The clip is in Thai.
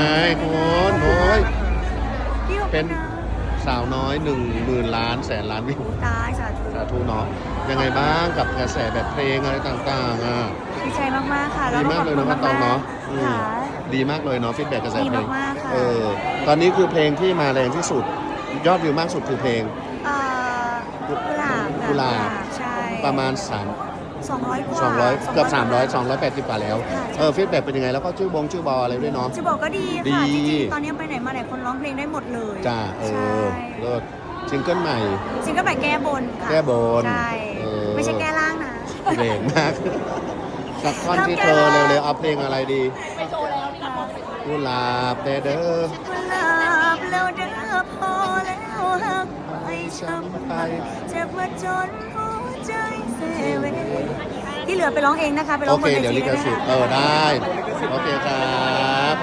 ไอ้คนโอ้ยพี่ขอบเป็คุนณนะสาวน้อยหนึ่งหมื่นล้านแสนล้านวิวตายสาธุสาธุเนาะยังไงบ้างกับกระแสแบบเพลงอะไรต่างๆอะดีใจมากๆค่ะดีมากเลยเนาะขก็บต้คุองณเนาะอืมค่ะดีมากเลยเนาะฟีดแบ็กกระแสดีเพลงมากๆค่ะเออตอนนี้คือเพลงที่มาแรงที่สุด ยอดวิวมากสุดคือเพลงเอ่อกุหลาบค่ะกุหลาบใช่ประมาณ3 200กว่า200เกือบ300 280กว่าแล้วค่ะเออฟีดแบ็กเป็นยังไงแล้วก็ชื่อบงชื่อบออะไรด้วยเนาะจะบอกก็ดีดี ค่ะจริงๆตอนนี้ไปไหนมาไหนคนร้องเพลงได้หมดเลยจ้าเอใช่อเลิศซิงเกิลใหม่จริงก็แบบแก้บนค่ะแก้บนใช่เออ ไม่ใช่แก้ล่างนะแรงมากสักท่อนที่ทำแก้เธอวเร็วๆเอาเพลงอะไรดีกุหลาบแต่เด้อกุหลาบแล้วเด้อพอแล้วหักไปช้ำไป เจ็บว่าจนหัวใจเซเว่นที่ เหลือไปร้องเองนะคะ ไปร้โอองบเค นเดี๋ยวลิทีขสิทธิ์เออ ได้ โอเคครับ